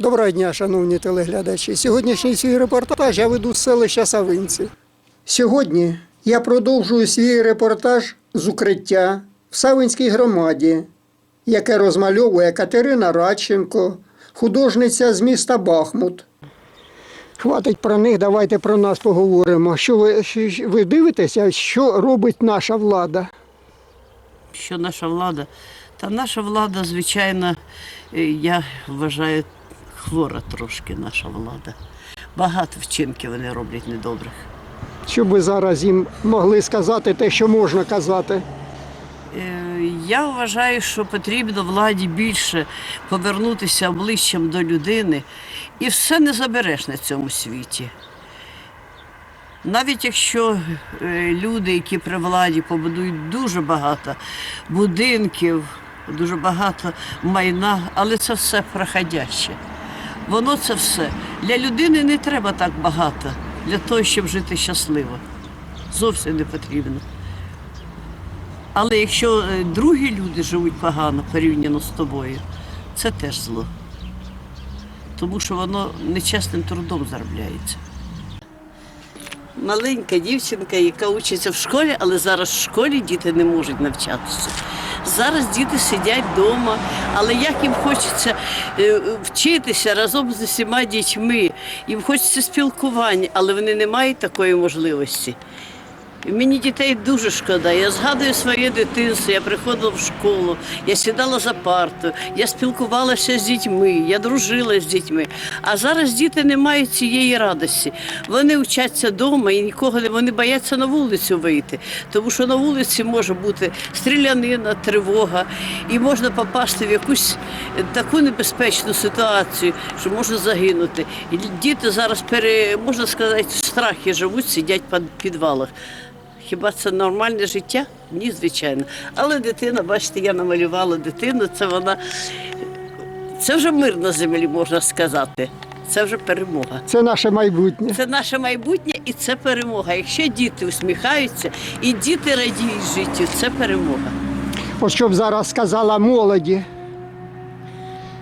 Доброго дня, шановні телеглядачі. Сьогоднішній свій репортаж я веду з селища Савинці. Сьогодні я продовжую свій репортаж з укриття в Савинській громаді, яке розмальовує Катерина Радченко, художниця з міста Бахмут. Хватить про них, давайте про нас поговоримо. Що ви, ви дивитеся, що робить наша влада? що наша влада. Та наша влада, звичайно, е, я вважаю, хвора трошки наша влада. Багато вчинків вони роблять недобрих. Щоб ви зараз їм могли сказати те, що можна казати. Е, Я вважаю, що потрібно владі більше повернутися обличчям до людини, і все не забереш на цьому світі. Навіть якщо е, люди, які при владі побудують дуже багато будинків, дуже багато майна, але це все проходяще. Воно це все. Для людини не треба так багато для того, щоб жити щасливо. Зовсім не потрібно. Але якщо е, другі люди живуть погано порівняно з тобою, це теж зло. Тому що воно нечесним трудом заробляється. Маленька дівчинка, яка учиться в школі, але зараз в школі діти не можуть навчатися. Зараз діти сидять вдома, але як їм хочеться е, вчитися разом з усіма дітьми, їм хочеться спілкування, але вони не мають такої можливості. Мені дітей дуже шкода. Я згадую своє дитинство, я приходила в школу, я сідала за парту, я спілкувалася з дітьми, я дружила з дітьми. А зараз діти не мають цієї радості. Вони вчаться вдома і нікого не вони бояться на вулицю вийти, тому що на вулиці може бути стрілянина, тривога, і можна попасти в якусь таку небезпечну ситуацію, що можна загинути. І діти зараз пере, можна сказати, в страхі живуть, сидять під підвалах. Хіба це нормальне життя? Ні, звичайно. Але дитина, бачите, я намалювала дитину, це вона. Це вже мир на землі, можна сказати. Це вже перемога. Це наше майбутнє. Це наше майбутнє і це перемога. Якщо діти усміхаються і діти радіють життю, це перемога. От що б зараз сказала молоді.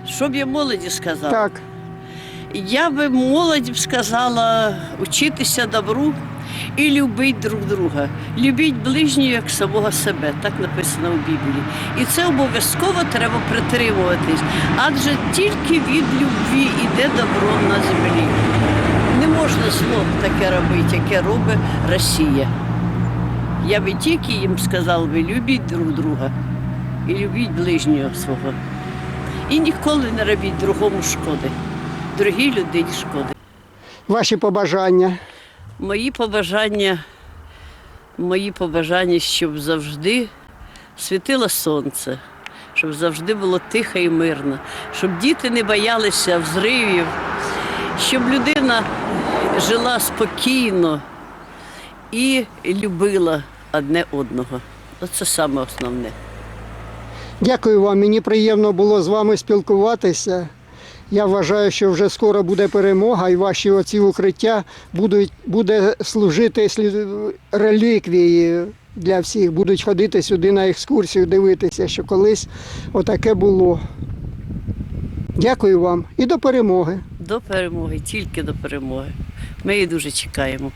Що б я молоді сказала? Так, Я би молоді б сказала учитися добру і любити друг друга. Любіть ближнього як самого себе, так написано у Біблії. І це обов'язково треба притримуватись, адже тільки від любві йде добро на землі. Не можна зло таке робити, яке робить Росія. Я би тільки їм сказала би, любіть друг друга і любіть ближнього свого. І ніколи не робіть другому шкоди, другій людині шкоди. ваші побажання. Мої побажання, мої побажання, щоб завжди світило сонце, щоб завжди було тихо і мирно, щоб діти не боялися взривів, щоб людина жила спокійно і любила одне одного. Оце саме основне. Дякую вам. Мені приємно було з вами спілкуватися. Я вважаю, що вже скоро буде перемога, і ваші оці укриття будуть буде служити реліквією для всіх. Будуть ходити сюди на екскурсію, дивитися, що колись отаке було. Дякую вам і до перемоги. До перемоги, тільки до перемоги. Ми її дуже чекаємо.